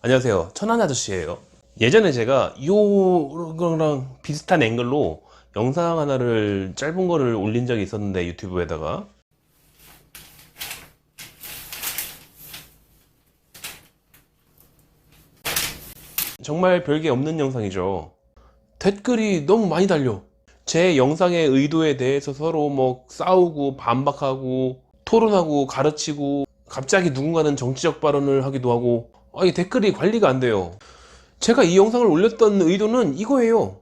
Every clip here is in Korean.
안녕하세요. 천안 아저씨예요. 예전에 제가 이거랑 비슷한 앵글로 영상 하나를 짧은 거를 올린 적이 있었는데 유튜브에다가 정말 별게 없는 영상이죠. 댓글이 너무 많이 달려. 제 영상의 의도에 대해서 서로 뭐 싸우고 반박하고 토론하고 가르치고 갑자기 누군가는 정치적 발언을 하기도 하고 아, 이 댓글이 관리가 안 돼요. 제가 이 영상을 올렸던 의도는 이거예요.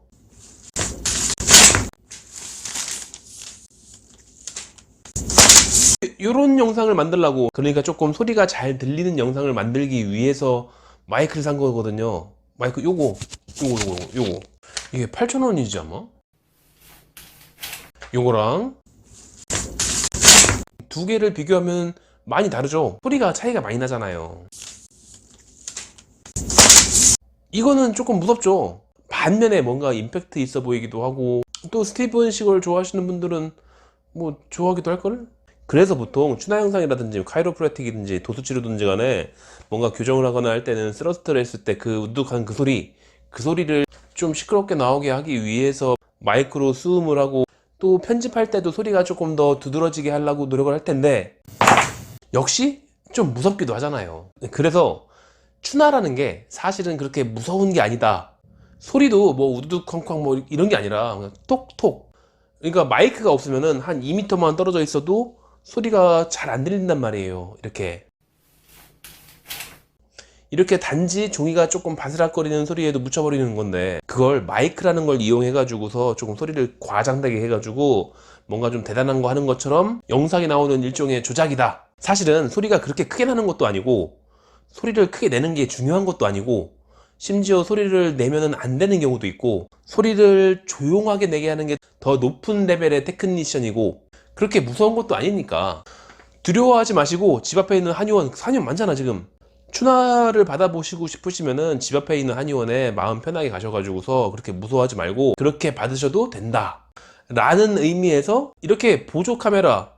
이런 영상을 만들려고 그러니까 조금 소리가 잘 들리는 영상을 만들기 위해서 마이크를 산 거거든요. 마이크 요거 요거 요거 요거 이게 8,000원이지 아마? 요거랑 두 개를 비교하면 많이 다르죠? 소리가 차이가 많이 나잖아요. 이거는 조금 무섭죠? 반면에 뭔가 임팩트 있어 보이기도 하고 또 스티븐 시걸 좋아하시는 분들은 뭐 좋아하기도 할걸? 그래서 보통 추나 영상이라든지 카이로프라틱이든지 도수치료든지 간에 뭔가 교정을 하거나 할 때는 스러스트를 했을 때 그 우뚝한 그 소리 그 소리를 좀 시끄럽게 나오게 하기 위해서 마이크로 수음을 하고 또 편집할 때도 소리가 조금 더 두드러지게 하려고 노력을 할 텐데 역시 좀 무섭기도 하잖아요. 그래서 추나라는 게 사실은 그렇게 무서운 게 아니다. 소리도 뭐 우두둑 쾅쾅 뭐 이런 게 아니라 그냥 톡톡. 그러니까 마이크가 없으면은 한 2m만 떨어져 있어도 소리가 잘 안 들린단 말이에요. 이렇게. 이렇게 단지 종이가 조금 바스락거리는 소리에도 묻혀버리는 건데 그걸 마이크라는 걸 이용해 가지고서 조금 소리를 과장되게 해 가지고 뭔가 좀 대단한 거 하는 것처럼 영상에 나오는 일종의 조작이다 사실은 소리가 그렇게 크게 나는 것도 아니고 소리를 크게 내는 게 중요한 것도 아니고 심지어 소리를 내면은 안 되는 경우도 있고 소리를 조용하게 내게 하는 게 더 높은 레벨의 테크니션이고 그렇게 무서운 것도 아니니까 두려워하지 마시고 집 앞에 있는 한의원 한의원 많잖아 지금 추나를 받아보시고 싶으시면은 집 앞에 있는 한의원에 마음 편하게 가셔가지고서 그렇게 무서워하지 말고 그렇게 받으셔도 된다. 라는 의미에서 이렇게 보조 카메라,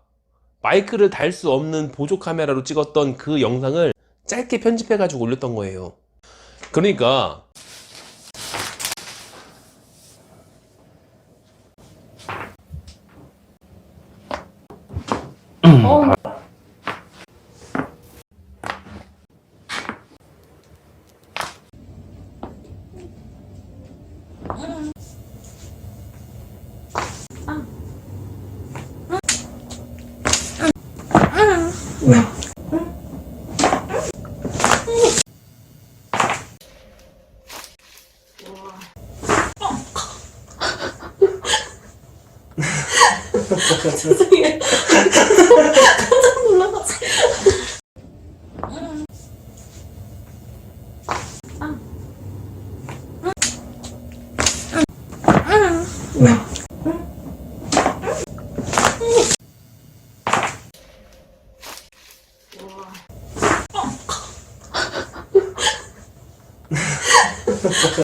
마이크를 달 수 없는 보조 카메라로 찍었던 그 영상을 짧게 편집해가지고 올렸던 거예요. 그러니까 죄송해요. 깜짝 놀라서.